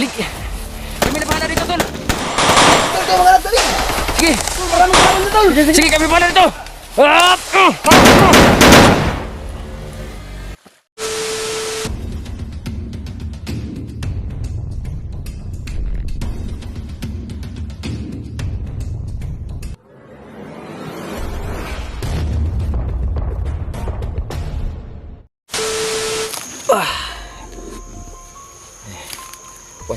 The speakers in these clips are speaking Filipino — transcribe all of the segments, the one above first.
Ilig. Kami na bahala dito, tol. Tol, kayo mga dali. Sige. Tol, maraming salamat na tol. Sige, kami bahala dito. Ah! Ah! Ah!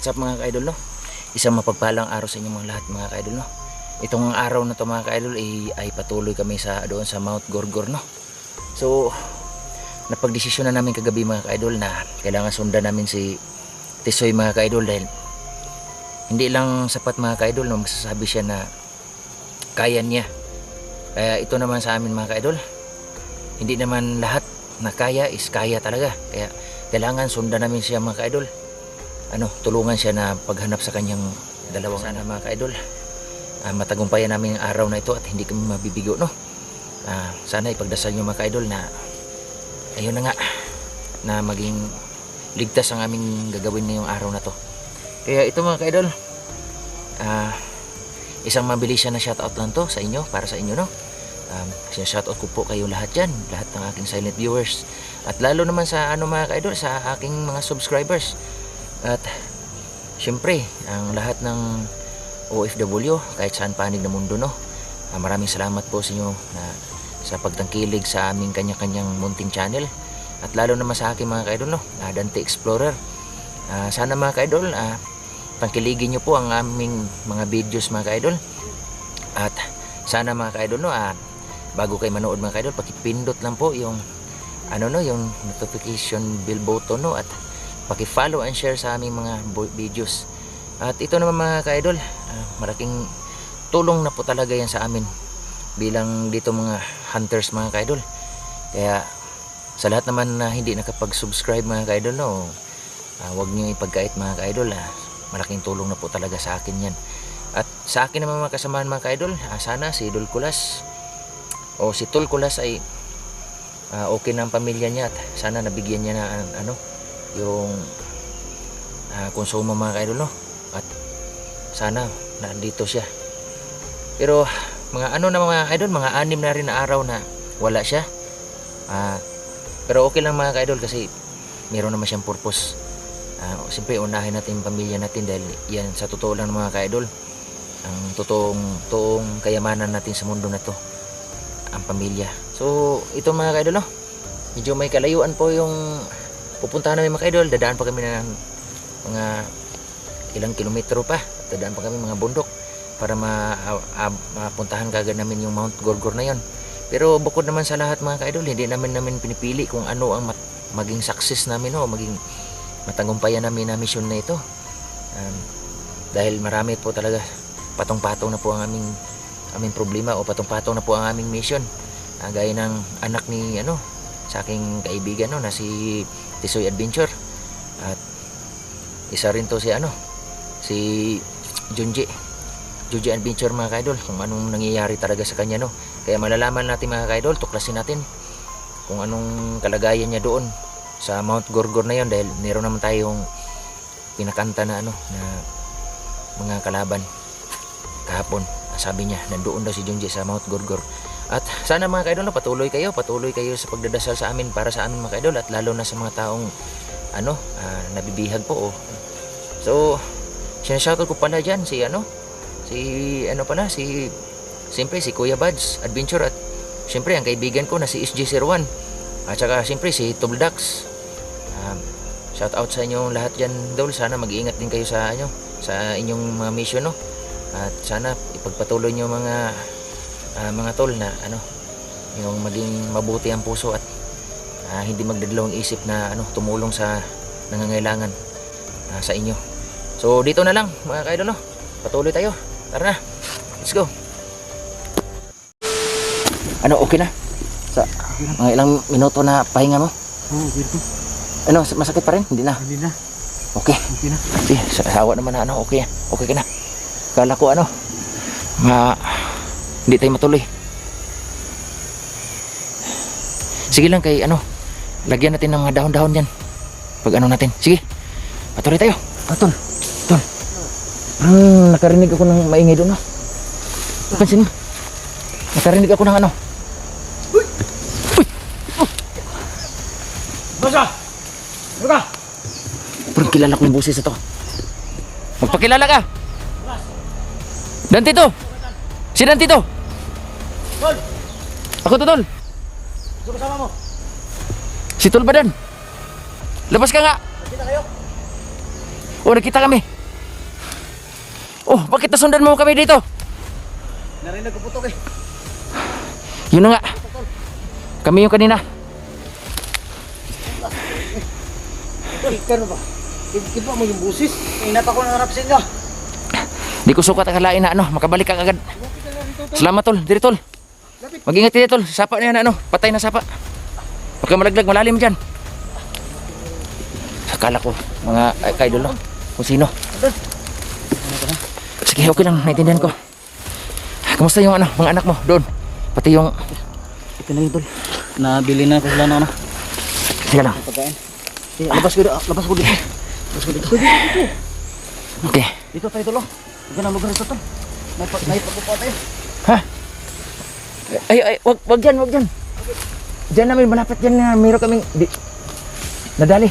What's up mga ka-idol no? Isang mapagpalang araw sa inyong mga lahat mga ka-idol no? Itong araw na to mga ka-idol ay, ay patuloy kami sa doon sa Mount Gorgor no? So napagdesisyon na namin kagabi mga ka-idol na kailangan sundan namin si Tisoy mga ka-idol dahil hindi lang sapat mga ka-idol no? Magsasabi siya na kaya niya Kaya ito naman sa amin mga ka-idol Hindi naman lahat na kaya is kaya talaga Kaya kailangan sundan namin siya mga ka-idol ano, tulungan siya na paghanap sa kanyang dalawang anak mga ka-idol. Ah, matagumpayan namin ang araw na ito at hindi kami mabibigo, no? Ah, sana ipagdasal niyo mga ka-idol na ayun na nga na maging ligtas ang aming gagawin ngayong araw na to. Kaya ito mga ka-idol, ah, isang mabilis na shoutout lang to sa inyo, para sa inyo, no? Um, shoutout ko po kayo lahat dyan, lahat ng aking silent viewers. At lalo naman sa ano mga ka-idol, sa aking mga subscribers. At syempre, ang lahat ng OFW, kahit saan panig na mundo, no? Ah, maraming salamat po sa inyo na sa pagtangkilig sa aming kanya-kanyang munting channel. At lalo naman sa aking mga kaidol, no? Ah, Dante Explorer. Ah, sana mga kaidol, ah, tangkiligin nyo po ang aming mga videos mga kaidol. At sana mga kaidol, no? Ah, bago kayo manood mga kaidol, pakipindot lang po yung ano no, yung notification bell button no at paki-follow and share sa aming mga videos. At ito naman mga ka-idol, ah, malaking tulong na po talaga yan sa amin bilang dito mga hunters mga ka-idol. Kaya sa lahat naman na hindi nakapag-subscribe mga ka-idol, no, ah, huwag niyo ipagkait mga ka-idol. ah. malaking tulong na po talaga sa akin yan. At sa akin naman mga kasamahan mga ka-idol, ah, sana si Idol Kulas o si Tol Kulas ay ah, okay na ang pamilya niya at sana nabigyan niya na ang- ano yung ah, konsumo mga kaidol no? At sana nandito siya. Pero mga ano na mga idol mga anim na rin na araw na wala siya. Ah, pero okay lang mga kaidol kasi meron naman siyang purpose. Ah, siyempre unahin natin yung pamilya natin dahil yan sa totoo lang mga kaidol. Ang totoong, totoong kayamanan natin sa mundo na to ang pamilya. So ito mga kaidol no? Medyo may kalayuan po yung pupuntahan namin mga kaidol dadaan pa kami ng mga ilang kilometro pa. Dadaan pa kami mga bundok para ma, ah, ah, mapuntahan kagad namin yung Mount Gorgor na yon pero bukod naman sa lahat mga kaidol hindi namin namin pinipili kung ano ang maging success namin o maging matagumpayan namin na mission na ito. Um, dahil marami po talaga patong-patong na po ang aming aming problema o patong-patong na po ang aming mission Ah, gaya ng anak ni ano sa aking kaibigan no na si Tisoy Adventure. At isa rin to si ano si Junji. Junji Adventure mga kaidol kung anong nangyayari talaga sa kanya no? Kaya malalaman natin mga kaidol tuklasin natin kung anong kalagayan niya doon sa Mount Gorgor na yon dahil meron naman tayong pinakanta na ano na mga kalaban kahapon. Sabi niya nandoon daw si Junji sa Mount Gorgor at sana mga kaidol patuloy kayo patuloy kayo sa pagdadasal sa amin para sa amin mga kaidol at lalo na sa mga taong ano ah, nabibihag po oh. so sinashoutout ko pala dyan si ano si ano pa na si siyempre si Kuya Buds Adventure at siyempre ang kaibigan ko na si SG01 at saka siyempre si Tubdax um, shout out sa inyo lahat dyan dol sana mag-iingat din kayo sa ano sa inyong mga mission no. At sana ipagpatuloy nyo mga ah, mga tol na ano yung maging mabuti ang puso at ah, hindi magdadalawang isip na ano tumulong sa nangangailangan ah, sa inyo so dito na lang mga kaidol no patuloy tayo tara na let's go ano okay na sa mga ilang minuto na pahinga mo Oo, dito. ano masakit pa rin hindi na Hindi na. okay Okay na. Sige, sa asawa naman na ano, okay. Okay ka na. Kala ko ano, ma, hindi tayo matuloy. Sige lang kay ano, lagyan natin ng mga dahon-dahon yan. Pag ano natin. Sige, patuloy tayo. Patol. Parang nakarinig ako ng maingay doon, no? Pansin mo? Nakarinig ako ng ano? Basa! Ano ka? Parang kilala ko yung boses ito. Magpakilala ka! Dantito! Si Dantito! Ako to, Tol! Gusto kasama mo? Si Tol Badan! Labas ka nga! Nakita kayo? Oh, nakita kami! Oh, bakit nasundan mo kami dito? Narinig ko putok eh. Yun na nga. Kami yung kanina. Tol, kano ba? Iba mo yung busis. Inat ako ng harap sa inyo. Di ko sukat akalain na ano, makabalik ka agad. Salamat tol, diri tol. Mag-ingat dito tol, sapa na yan ano, patay na sapa. Huwag ka malaglag, malalim dyan. Akala ko, mga ay, kaidol no, kung sino. Sige, okay lang, naintindihan ko. Kamusta yung ano, mga anak mo doon? Pati yung, Ito na yun, Tol. Nabili na ako sila ng ano. sige lang. Pagkain. Eh, labas ko dito. Labas ko dito. Labas ko dito. Okay. Dito tayo, Tol. oh. Ito na lugar ito, Tol. May may pagkukuha tayo. Ay, ay, wag, wag dyan, wag dyan. Diyan namin, malapit dyan na meron kaming, di, nadali.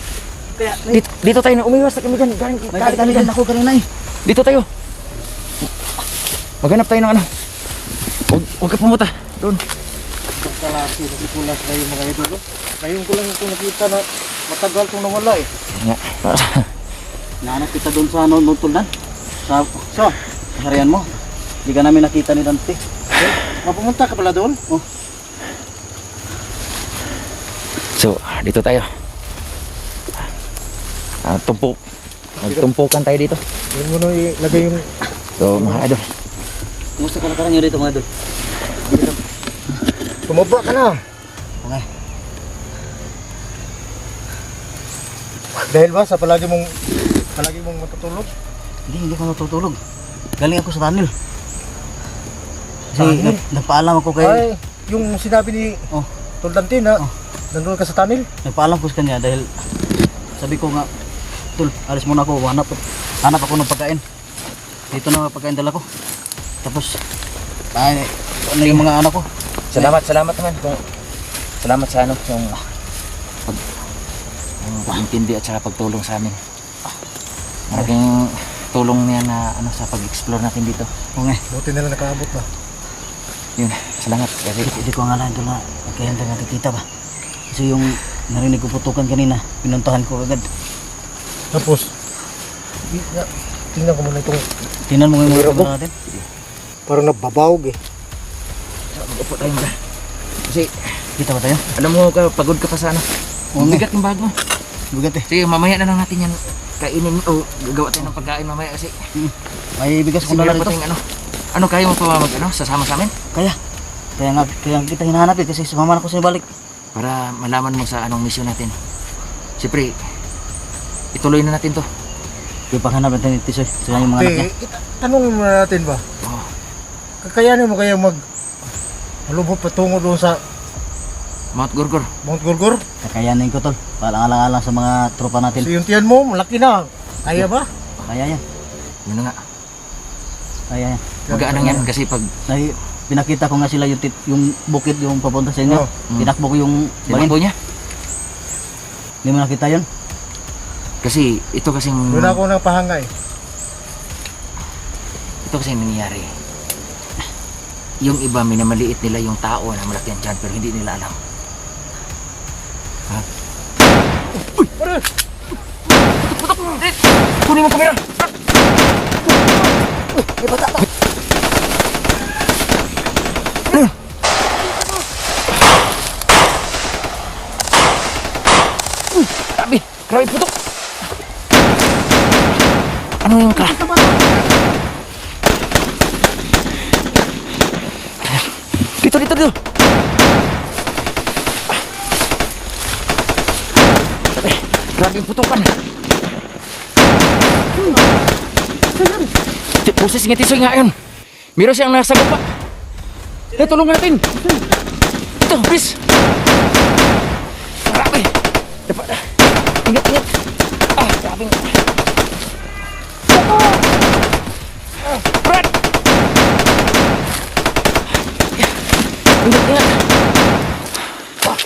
Kaya, may, Dito, dito tayo na umiwas na kami dyan. Galing, galing kami dyan. ako kanina eh. Dito tayo. Maghanap tayo ng ano. Huwag, huwag ka pumunta. Doon. Kalasi, kasi kulas kayo mga ito, Tol. Ngayon ko lang ito nakita na matagal kong nawala eh. Nga. Nahanap kita doon sa ano, nung tuldan. Sa, sa, harian mo. Hindi ka namin nakita ni Dante. Eh, mapumunta ka pala doon? Oh. So, dito tayo. Ah, tumpok. Magtumpukan tayo dito. Yun mo nung ilagay yung... So, mga idol. Kumusta ka nakarang nyo dito mga doon? Tumaba ka na. Okay. Dahil ba sa palagi mong palagi mong matutulog? Hindi, hindi ko natutulog. Galing ako sa tunnel. Kasi nag- nagpaalam ako kay Ay, yung sinabi ni Oh. Tuldantin na Oh. nandun ka sa tunnel. nagpaalam ko sa kanya dahil sabi ko nga Tul, alis muna ako, hanap, hanap ako ng pagkain. Dito na pagkain dala ko. Tapos, ay, ano yung mga anak ko? Salamat, salamat naman. Kung, salamat sa ano, yung pag, yung pag-intindi at saka pagtulong sa amin. Malaking tulong niya na ano sa pag-explore natin dito. Okay. Buti na lang nakaabot na. Yun, salamat. Kasi Hindi ko nga lang ito na kaya hindi nakikita ba. Kasi yung narinig ko putukan kanina, pinuntahan ko agad. Tapos, i- na- tingnan ko muna itong Tinan mo nga yung mga natin. parang nababawag eh. upo tayo ba? Kasi Kita ba tayo? alam mo, ka, pagod ka pa sa ano. Oo Ang nga. bigat ng bag mo. Bigat eh. Sige, mamaya na lang natin yan kainin o gagawa tayo ng pagkain mamaya kasi May bigas kong dala meron pa dito. ano. Ano kaya mo pa mag ano, sasama sa amin? Kaya. Kaya nga, kaya kita hinahanap eh. Kasi sumama na ako sa balik. Para malaman mo sa anong misyon natin. Siyempre, ituloy na natin to. Yung panghanap natin ni Tisoy. Sila yung mga anak niya. Te, tanongin muna natin ba? Oh, Kakayanin mo kaya mag malubot patungo doon sa Mount Gorgor. Mount Gorgor? Kakayanin ko tol. Paalang-alang sa mga tropa natin. So yung tiyan mo, malaki na. Kaya ba? Kaya yan. Yun na nga. Kaya yan. Magaan lang yan kasi pag Ay, pinakita ko nga sila yung, tit, yung bukid yung papunta sa inyo. Oh. Mm. Tinakbo ko yung tinakbo niya. Hindi mo nakita yun? Kasi ito kasing Doon ako nang pahanga eh. ito kasing nangyayari. Yung iba minamaliit nila yung tao na malaki ang tiyan pero hindi nila alam. Ha? Putok! Putok! Kunin mo kamera! May bata Grabe! Putok! Ano yung ka? Dito, dito, dito! Grabe, grabe yung putukan! Pusis nga tisoy nga yun! Meron siyang nasa gupa! Eh, tulong natin! Ito, please! Grabe! Dapat, Ingat, ingat. Ah, grabe nga. Ah, Brad! Ingat, ingat. Ah.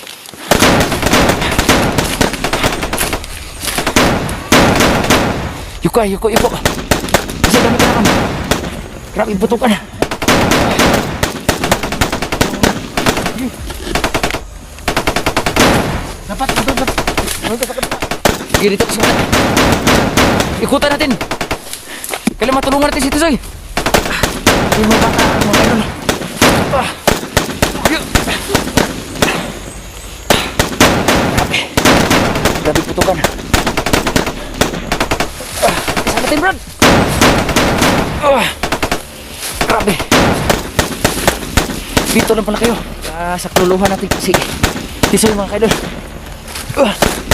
Yuko, yuko, yuko. Kasi dami ka na kami. Grabe. Dapat, dapat, dapat. Dapat, dapat, dapat. Sige, dito wala. Ikutan natin. Kailan matulungan natin si Tisoy. Yung mga bata, mga idol. Ah. Grabe. Putukan. Ah. Isa natin, Brad. Ah. Grabe. Dito lang pala kayo. Ah, sa natin si Tisoy mga kaidol. Ah.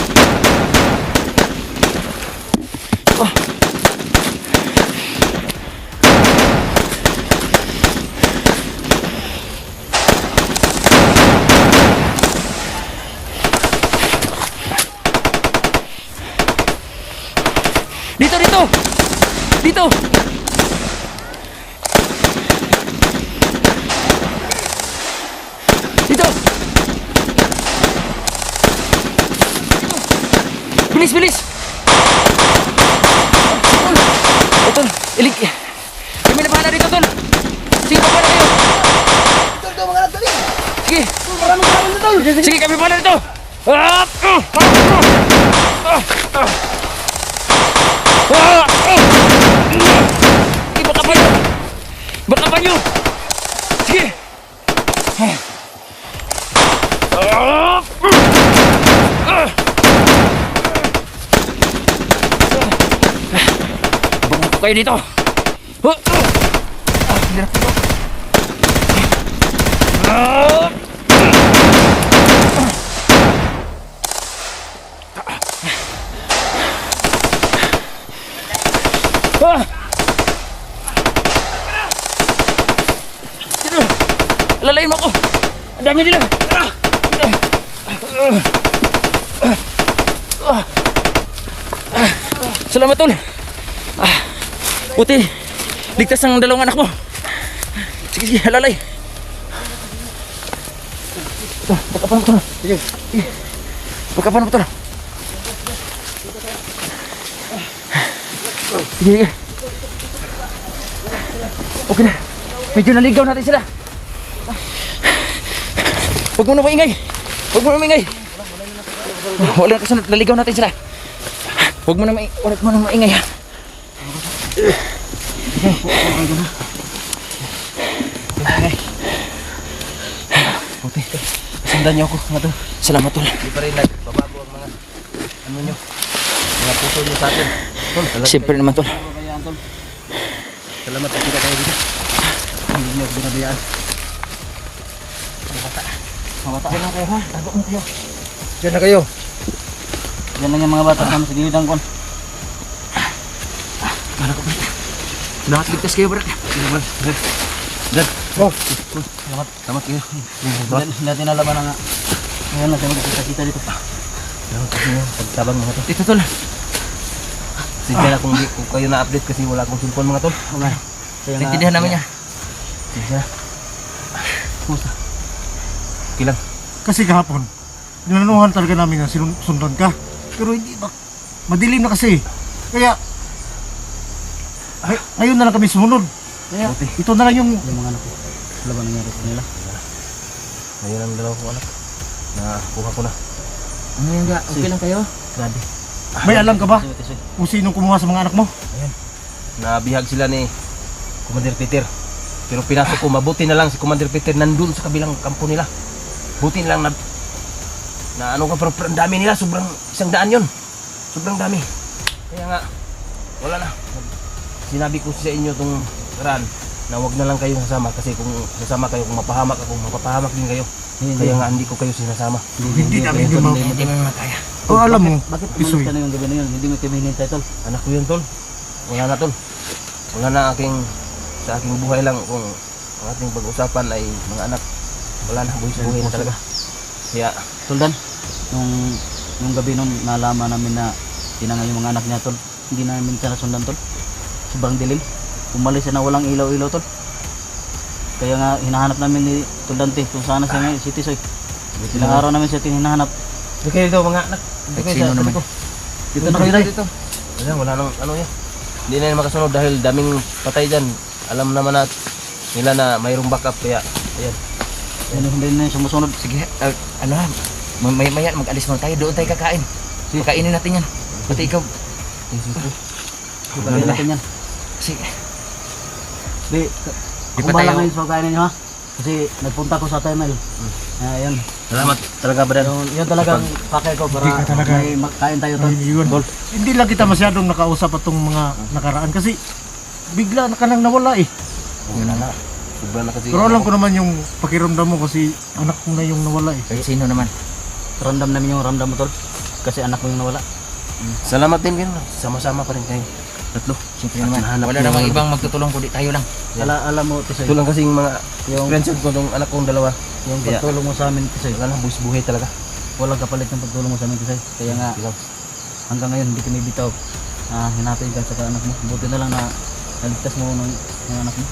Dito, dito! Dito! Dito! Bilis, bilis! Ito, ilig. Kami na bahala dito, tol. Sige, bahala kayo. Tol, tol, mga anak, dali. Sige, Maraming maraming na, tol. sige, kami bahala dito. Ah! Ah! Ah! Ah! Ah! Ah! Baka pa nyo. Baka pa nyo. Sige. Ah! Ah! Bangon ko kayo dito. Ah! Ah! Hirap ito. Ah! Ah! Mo ako! Ang dami nila! Ah! Ah! Ah! Ah! Salamat tol! Ah! Buti! Ligtas ang dalawang anak mo! Sige, sige, halalay! Ito, pagkapan mo tol! Sige, sige! Pagkapan tol! Sige, sige. Okay na. Medyo naligaw natin sila. Huwag mo na maingay. Huwag mo na maingay. Wala na kasunod. Naligaw natin sila. Huwag mo na maingay. Huwag mo na maingay ha. Sundan niyo ako. Mga tol. Salamat tol. Hindi pa rin nagbabago ang mga ano nyo. Mga puso nyo sa atin. Tol, talaga Siyempre naman tol. Salamat at kita kayo dito. Hindi nyo ako binabayaan. Mga bata. Mga bata. Diyan lang kayo ha. Tago mo kayo. Diyan na kayo. Yan lang yung mga bata sa sa gilid ng kon. Para ko ba? Lahat ligtas kayo bro. Dad. Oh, Salamat. Salamat kayo. Dad, hindi natin nalaman na nga. Ngayon na tayo magkita dito. Salamat kayo. Pagtabang mga tol. Dito tol. Sige na kung, kung kayo na-update kasi wala akong cellphone mga tol. Okay. Naintindihan namin niya. Sige na. Kumusta? Okay lang. kasi kahapon, dinanuhan talaga namin na sinun- sundan ka. Pero hindi ba? Madilim na kasi. Kaya, ay, ngayon na lang kami sumunod. Kaya, Buti. ito na lang yung Yung mga anak ko. Wala ba nangyari sa kanila? Ngayon ang dalawa ko anak. Nakuha ko na. Ano yan ga? Okay lang kayo? Grabe. May alam ka ba? Kung sinong kumuha sa mga anak mo. Nabihag sila ni Commander Peter. Pero pinasok ko, mabuti na lang si Commander Peter nandun sa kabilang kampo nila. Buti na lang na, na ano ka, pero, pero ang dami nila, sobrang isang daan yon Sobrang dami. Kaya nga, wala na. Sinabi ko sa inyo itong ran na wag na lang kayo sasama kasi kung sasama kayo, kung mapahamak ako, mapapahamak din kayo. Kaya nga hindi ko kayo sinasama. Hindi namin din ma- Hindi mo mataya. O alam mo, Bakit Pisoy. na yung gabi na yun? Hindi mo kami hinintay tol. Anak ko yun tol. Wala na tol. Wala na aking sa aking buhay lang kung ang ating pag-usapan ay mga anak. Wala na buhay sa buhay na talaga. Kaya Tuldan, nung nung gabi nun nalaman namin na tinangay yung mga anak niya tol. Hindi namin siya nasundan tol. Sobrang dilim. Umalis na walang ilaw-ilaw tol. Kaya nga hinahanap namin ni Tuldante kung saan na siya ngayon, si Tisoy. Ilang araw namin siya hinahanap. Dito kayo dito mga anak. Dito Kahit sino naman. Dito na kayo dito. Wala, wala nang ano yan. Hindi na makasunod dahil daming patay dyan. Alam naman na nila na mayroong backup kaya ayan. Ano hindi na yung sumusunod. Sige, ah, ano ha, may maya mag-alis muna tayo, doon tayo kakain. Kainin natin yan. Pati ikaw. Gagawin natin yan. Sige. Di, tayo- ngayon sa kainin nyo ha. Kasi nagpunta ko sa Temel. Ah, yan. Salamat talaga Badan. Yun, yun talagang pakay ko para Hindi talaga- may makain tayo to. Yun. Hindi lang kita masyadong nakausap atong mga nakaraan kasi bigla na ka nang nawala eh. Yun na. Sobrang na kasi. Pero alam ko naman yung pakiramdam mo kasi anak ko na yung nawala eh. Kaya sino naman? Ramdam namin yung ramdam mo tol. Kasi anak mo yung nawala. Salamat din kayo. Sama-sama pa rin kayo. Tatlo. Siyempre naman. Nahanap Wala yung- namang ibang magtutulong kundi tayo lang. Ala, alam mo, Tisoy, Ito lang kasing mga yung, friendship ko ng anak kong dalawa. yung Kaya- pagtulong mo sa amin, Tisoy, Wala buwis buhay talaga. walang kapalit ng pagtulong mo sa amin, Tisoy. Kaya nga, Ikaw. hanggang ngayon, hindi kami bitaw. Ah, hinapin ka sa anak mo. Buti na lang na naligtas mo ng, ng anak mo.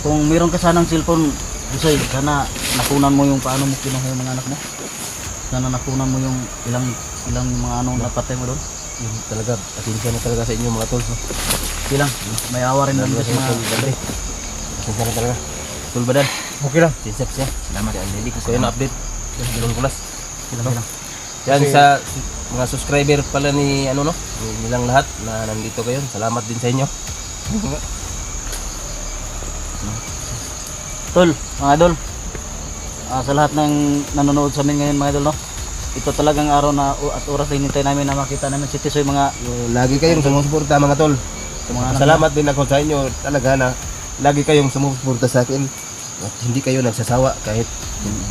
Kung meron ka sanang cellphone, Tisoy, sana nakunan mo yung paano mo kinuha yung mga anak mo. Sana nakunan mo yung ilang ilang mga anong napatay mo doon. Yun talaga, atensya na talaga sa inyo mga tol. No? Ilang, may awa rin lang kasi mga Dali. Atensya na talaga. Tol Badan. Okay lang. Tinsap siya. Salamat. Hindi ko So yun update. Dalawang kulas. ilang ilang. Yan sa mga subscriber pala ni ano no, ni- nilang lahat na nandito kayo. Salamat din sa inyo. Tol, mga idol. ah, sa lahat ng nanonood sa amin ngayon mga idol no. Ito talagang araw na at oras na hinintay namin na makita namin si Tisoy mga Lagi kayong sumusuporta mga tol. mga Salamat din ako sa inyo talaga na lagi kayong sumusuporta sa akin. At hindi kayo nagsasawa kahit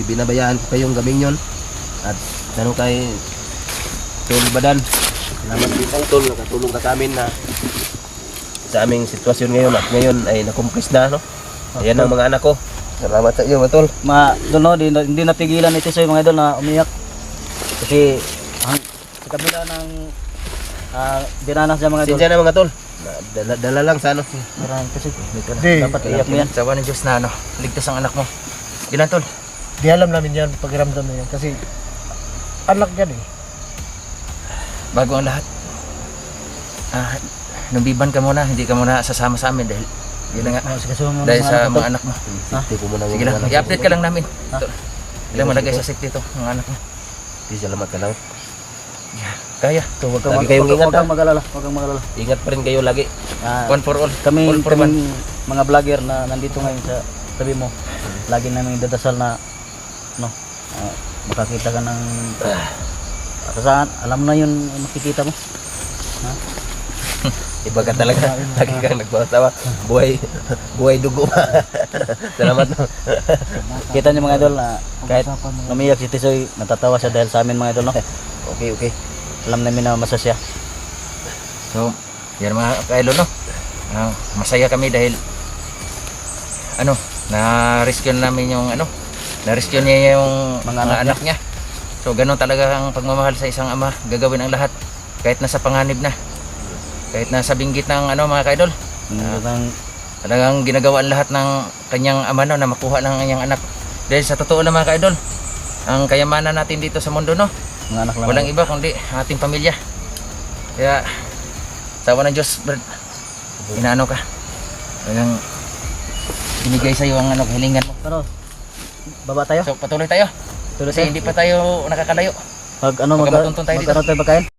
binabayaan ko kayong gabing yon. At tanong kay Tol Badan. Salamat din kay Tol, nakatulong ka sa amin na sa aming sitwasyon ngayon at ngayon ay nakumplis na no. Ayan ang mga anak ko. Salamat sa iyo, mga Tol. Ma, doon no, di, hindi napigilan ni Tisoy mga idol na umiyak. Kasi ang, sa kabila ng ah, dinanas niya mga idol. Sinsya na mga Tol. Na- Dala, dala lang sa ano. Marami kasi Hindi. dapat iyak mo yan. Sawa ng Diyos na ano, ligtas ang anak mo. Lang tol. Di alam namin yan, pakiramdam na yan. Kasi anak yan eh. Bago ang lahat. Ah, numbiban ka muna, hindi ka muna sasama sa amin dahil yun na nga. Oh, sige, so, Dahil sa mga anak mo. Muna Sige lang, i-update ka lang namin. Ha? Tol. Ilang malagay sa safety to, mga anak mo. Sige, Salamat ka lang. Kaya, So, wag kang Lagi kayong ingat, wag kang mag-alala, wag kang mag-alala. Ingat pa rin kayo lagi. Ah, one for all. kami, all for kami mga vlogger na nandito ngayon sa tabi mo, lagi namin dadasal na no, ah, makakita ka ng saan, alam na yun makikita mo. Iba ka talaga. Lagi kang nagpatawa. Buhay, buhay dugo. Salamat. no. Kita niyo mga idol na kahit umiyak si Tisoy, natatawa siya dahil sa amin mga idol no. Okay, okay. Alam namin na masasya. So, yan mga kailo no. Ah, masaya kami dahil ano, na-rescue namin yung ano, na-rescue niya yung Mga mga, anak anak, niya. So, ganun talaga ang pagmamahal sa isang ama, gagawin ang lahat kahit nasa panganib na. Kahit nasa binggit ng ano mga kaidol, Talagang talagang ginagawa ang lahat ng kanyang ama no, na makuha ng kanyang anak. Dahil sa totoo na mga kaidol, ang kayamanan natin dito sa mundo no, mga anak lang. Walang iba kundi ating pamilya. Kaya, sawa ng Diyos, Brad. Inaano ka. Walang binigay sa'yo ang ano, hilingan mo. Pero baba tayo. So, patuloy tayo. Tuloy Kasi tayo. hindi pa tayo nakakalayo. Pag ano mag matuntun tayo mag dito. ano tayo pagkain?